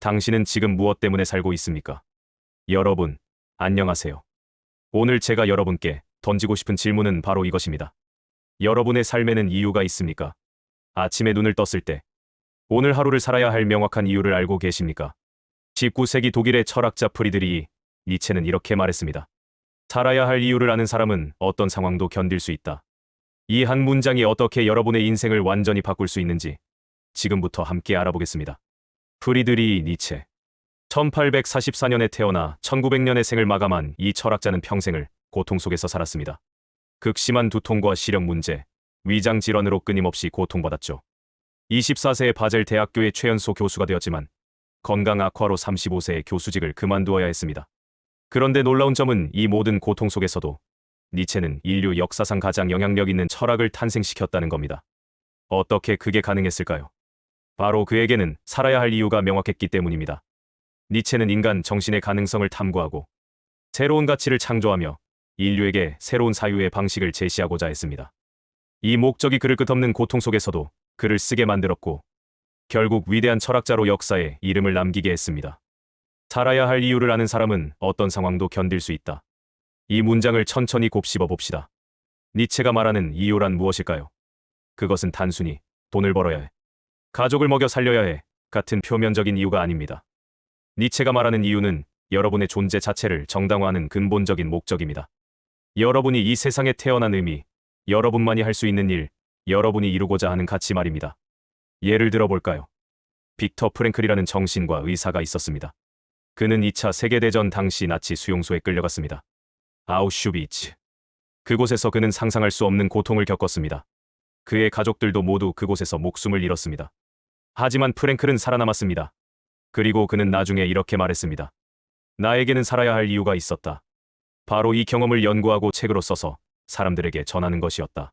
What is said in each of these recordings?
당신은 지금 무엇 때문에 살고 있습니까? 여러분, 안녕하세요. 오늘 제가 여러분께 던지고 싶은 질문은 바로 이것입니다. 여러분의 삶에는 이유가 있습니까? 아침에 눈을 떴을 때, 오늘 하루를 살아야 할 명확한 이유를 알고 계십니까? 19세기 독일의 철학자 프리드리히 니체는 이렇게 말했습니다. 살아야 할 이유를 아는 사람은 어떤 상황도 견딜 수 있다. 이 한 문장이 어떻게 여러분의 인생을 완전히 바꿀 수 있는지 지금부터 함께 알아보겠습니다. 프리드리히 니체 1844년에 태어나 1900년의 생을 마감한 이 철학자는 평생을 고통 속에서 살았습니다. 극심한 두통과 시력 문제, 위장 질환으로 끊임없이 고통받았죠. 24세에 바젤 대학교의 최연소 교수가 되었지만 건강 악화로 35세에 교수직을 그만두어야 했습니다. 그런데 놀라운 점은 이 모든 고통 속에서도 니체는 인류 역사상 가장 영향력 있는 철학을 탄생시켰다는 겁니다. 어떻게 그게 가능했을까요? 바로 그에게는 살아야 할 이유가 명확했기 때문입니다. 니체는 인간 정신의 가능성을 탐구하고 새로운 가치를 창조하며 인류에게 새로운 사유의 방식을 제시하고자 했습니다. 이 목적이 그를 끝없는 고통 속에서도 그를 쓰게 만들었고 결국 위대한 철학자로 역사에 이름을 남기게 했습니다. 살아야 할 이유를 아는 사람은 어떤 상황도 견딜 수 있다. 이 문장을 천천히 곱씹어 봅시다. 니체가 말하는 이유란 무엇일까요? 그것은 단순히 돈을 벌어야 해. 가족을 먹여 살려야 해. 같은 표면적인 이유가 아닙니다. 니체가 말하는 이유는 여러분의 존재 자체를 정당화하는 근본적인 목적입니다. 여러분이 이 세상에 태어난 의미, 여러분만이 할 수 있는 일, 여러분이 이루고자 하는 가치 말입니다. 예를 들어 볼까요? 빅터 프랭클이라는 정신과 의사가 있었습니다. 그는 2차 세계대전 당시 나치 수용소에 끌려갔습니다. 아우슈비츠. 그곳에서 그는 상상할 수 없는 고통을 겪었습니다. 그의 가족들도 모두 그곳에서 목숨을 잃었습니다. 하지만 프랭클은 살아남았습니다. 그리고 그는 나중에 이렇게 말했습니다. 나에게는 살아야 할 이유가 있었다. 바로 이 경험을 연구하고 책으로 써서 사람들에게 전하는 것이었다.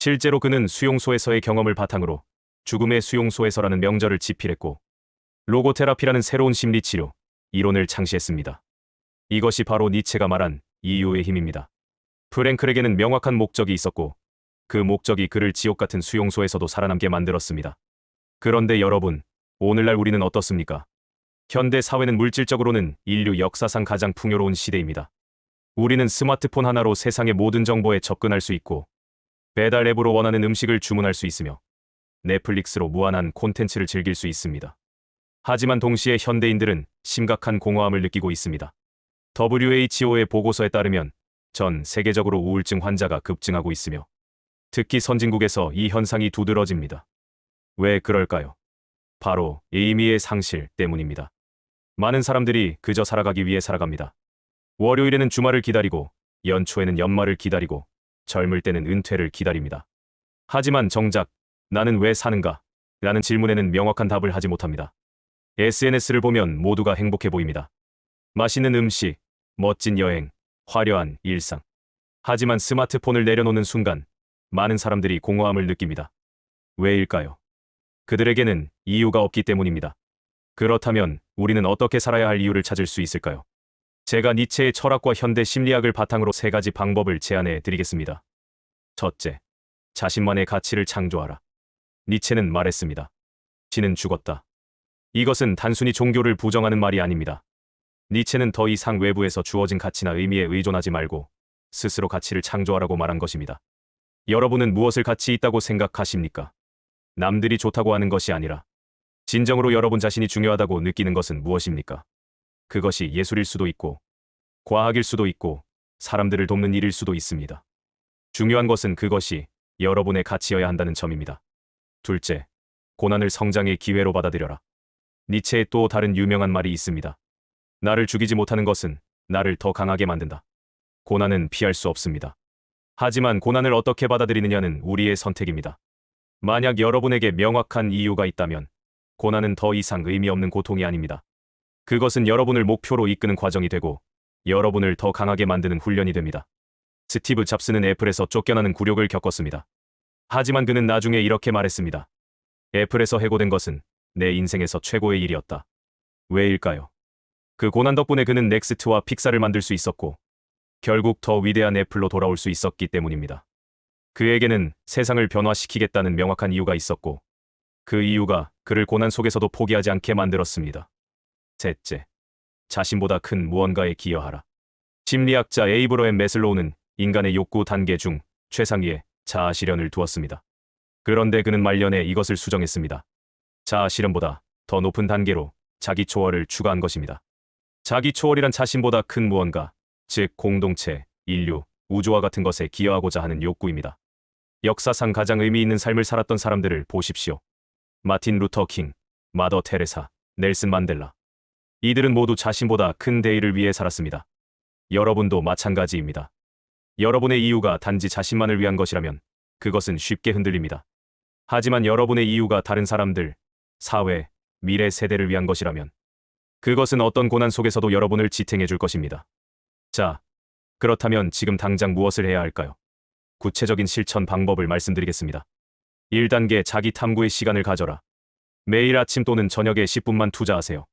실제로 그는 수용소에서의 경험을 바탕으로 죽음의 수용소에서라는 명절을 집필했고 로고테라피라는 새로운 심리치료 이론을 창시했습니다. 이것이 바로 니체가 말한 이유의 힘입니다. 프랭클에게는 명확한 목적이 있었고 그 목적이 그를 지옥 같은 수용소에서도 살아남게 만들었습니다. 그런데 여러분, 오늘날 우리는 어떻습니까? 현대 사회는 물질적으로는 인류 역사상 가장 풍요로운 시대입니다. 우리는 스마트폰 하나로 세상의 모든 정보에 접근할 수 있고 배달 앱으로 원하는 음식을 주문할 수 있으며 넷플릭스로 무한한 콘텐츠를 즐길 수 있습니다. 하지만 동시에 현대인들은 심각한 공허함을 느끼고 있습니다. WHO의 보고서에 따르면 전 세계적으로 우울증 환자가 급증하고 있으며 특히 선진국에서 이 현상이 두드러집니다. 왜 그럴까요? 바로 의미의 상실 때문입니다. 많은 사람들이 그저 살아가기 위해 살아갑니다. 월요일에는 주말을 기다리고 연초에는 연말을 기다리고 젊을 때는 은퇴를 기다립니다. 하지만 정작 나는 왜 사는가? 라는 질문에는 명확한 답을 하지 못합니다. SNS를 보면 모두가 행복해 보입니다. 맛있는 음식, 멋진 여행, 화려한 일상. 하지만 스마트폰을 내려놓는 순간 많은 사람들이 공허함을 느낍니다. 왜일까요? 그들에게는 이유가 없기 때문입니다. 그렇다면 우리는 어떻게 살아야 할 이유를 찾을 수 있을까요? 제가 니체의 철학과 현대 심리학을 바탕으로 세 가지 방법을 제안해 드리겠습니다. 첫째, 자신만의 가치를 창조하라. 니체는 말했습니다. 지는 죽었다. 이것은 단순히 종교를 부정하는 말이 아닙니다. 니체는 더 이상 외부에서 주어진 가치나 의미에 의존하지 말고 스스로 가치를 창조하라고 말한 것입니다. 여러분은 무엇을 가치 있다고 생각하십니까? 남들이 좋다고 하는 것이 아니라 진정으로 여러분 자신이 중요하다고 느끼는 것은 무엇입니까? 그것이 예술일 수도 있고 과학일 수도 있고 사람들을 돕는 일일 수도 있습니다. 중요한 것은 그것이 여러분의 가치여야 한다는 점입니다. 둘째, 고난을 성장의 기회로 받아들여라. 니체의 또 다른 유명한 말이 있습니다. 나를 죽이지 못하는 것은 나를 더 강하게 만든다. 고난은 피할 수 없습니다. 하지만 고난을 어떻게 받아들이느냐는 우리의 선택입니다. 만약 여러분에게 명확한 이유가 있다면 고난은 더 이상 의미 없는 고통이 아닙니다. 그것은 여러분을 목표로 이끄는 과정이 되고 여러분을 더 강하게 만드는 훈련이 됩니다. 스티브 잡스는 애플에서 쫓겨나는 굴욕을 겪었습니다. 하지만 그는 나중에 이렇게 말했습니다. 애플에서 해고된 것은 내 인생에서 최고의 일이었다. 왜일까요? 그 고난 덕분에 그는 넥스트와 픽사를 만들 수 있었고 결국 더 위대한 애플로 돌아올 수 있었기 때문입니다. 그에게는 세상을 변화시키겠다는 명확한 이유가 있었고 그 이유가 그를 고난 속에서도 포기하지 않게 만들었습니다. 셋째, 자신보다 큰 무언가에 기여하라. 심리학자 에이브러엠 메슬로우는 인간의 욕구 단계 중 최상위에 자아 실현을 두었습니다. 그런데 그는 말년에 이것을 수정했습니다. 자아 실현보다 더 높은 단계로 자기 초월을 추가한 것입니다. 자기 초월이란 자신보다 큰 무언가, 즉 공동체, 인류, 우주와 같은 것에 기여하고자 하는 욕구입니다. 역사상 가장 의미 있는 삶을 살았던 사람들을 보십시오. 마틴 루터 킹, 마더 테레사, 넬슨 만델라. 이들은 모두 자신보다 큰 대의를 위해 살았습니다. 여러분도 마찬가지입니다. 여러분의 이유가 단지 자신만을 위한 것이라면 그것은 쉽게 흔들립니다. 하지만 여러분의 이유가 다른 사람들, 사회, 미래 세대를 위한 것이라면 그것은 어떤 고난 속에서도 여러분을 지탱해 줄 것입니다. 자, 그렇다면 지금 당장 무엇을 해야 할까요? 구체적인 실천 방법을 말씀드리겠습니다. 1단계 자기 탐구의 시간을 가져라. 매일 아침 또는 저녁에 10분만 투자하세요.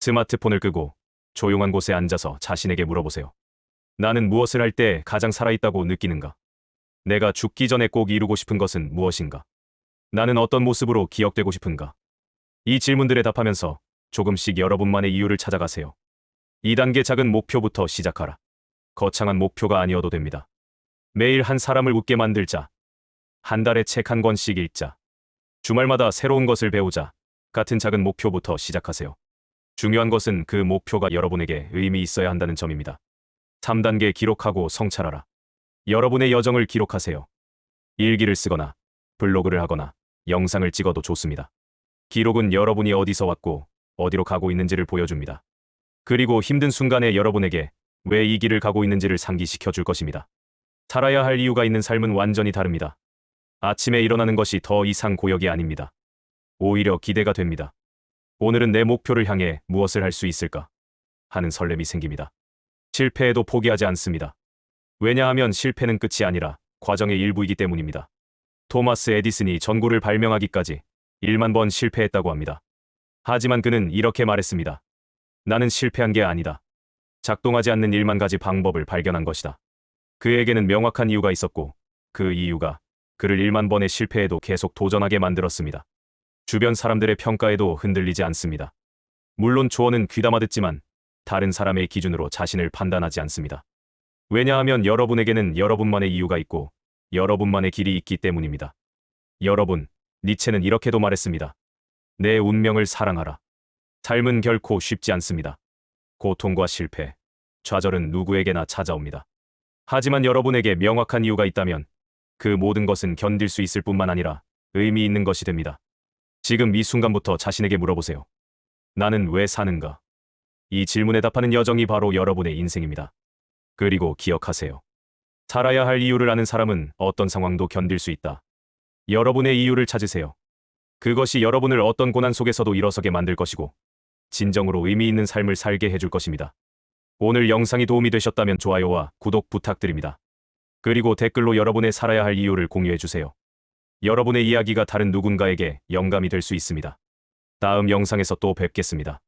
스마트폰을 끄고 조용한 곳에 앉아서 자신에게 물어보세요. 나는 무엇을 할 때 가장 살아있다고 느끼는가? 내가 죽기 전에 꼭 이루고 싶은 것은 무엇인가? 나는 어떤 모습으로 기억되고 싶은가? 이 질문들에 답하면서 조금씩 여러분만의 이유를 찾아가세요. 2단계 작은 목표부터 시작하라. 거창한 목표가 아니어도 됩니다. 매일 한 사람을 웃게 만들자. 한 달에 책 한 권씩 읽자. 주말마다 새로운 것을 배우자. 같은 작은 목표부터 시작하세요. 중요한 것은 그 목표가 여러분에게 의미 있어야 한다는 점입니다. 3단계 기록하고 성찰하라. 여러분의 여정을 기록하세요. 일기를 쓰거나 블로그를 하거나 영상을 찍어도 좋습니다. 기록은 여러분이 어디서 왔고 어디로 가고 있는지를 보여줍니다. 그리고 힘든 순간에 여러분에게 왜 이 길을 가고 있는지를 상기시켜 줄 것입니다. 살아야 할 이유가 있는 삶은 완전히 다릅니다. 아침에 일어나는 것이 더 이상 고역이 아닙니다. 오히려 기대가 됩니다. 오늘은 내 목표를 향해 무엇을 할 수 있을까? 하는 설렘이 생깁니다. 실패해도 포기하지 않습니다. 왜냐하면 실패는 끝이 아니라 과정의 일부이기 때문입니다. 토마스 에디슨이 전구를 발명하기까지 1만 번 실패했다고 합니다. 하지만 그는 이렇게 말했습니다. 나는 실패한 게 아니다. 작동하지 않는 1만 가지 방법을 발견한 것이다. 그에게는 명확한 이유가 있었고 그 이유가 그를 1만 번의 실패에도 계속 도전하게 만들었습니다. 주변 사람들의 평가에도 흔들리지 않습니다. 물론 조언은 귀담아 듣지만 다른 사람의 기준으로 자신을 판단하지 않습니다. 왜냐하면 여러분에게는 여러분만의 이유가 있고 여러분만의 길이 있기 때문입니다. 여러분, 니체는 이렇게도 말했습니다. 내 운명을 사랑하라. 삶은 결코 쉽지 않습니다. 고통과 실패, 좌절은 누구에게나 찾아옵니다. 하지만 여러분에게 명확한 이유가 있다면 그 모든 것은 견딜 수 있을 뿐만 아니라 의미 있는 것이 됩니다. 지금 이 순간부터 자신에게 물어보세요. 나는 왜 사는가? 이 질문에 답하는 여정이 바로 여러분의 인생입니다. 그리고 기억하세요. 살아야 할 이유를 아는 사람은 어떤 상황도 견딜 수 있다. 여러분의 이유를 찾으세요. 그것이 여러분을 어떤 고난 속에서도 일어서게 만들 것이고, 진정으로 의미 있는 삶을 살게 해줄 것입니다. 오늘 영상이 도움이 되셨다면 좋아요와 구독 부탁드립니다. 그리고 댓글로 여러분의 살아야 할 이유를 공유해주세요. 여러분의 이야기가 다른 누군가에게 영감이 될 수 있습니다. 다음 영상에서 또 뵙겠습니다.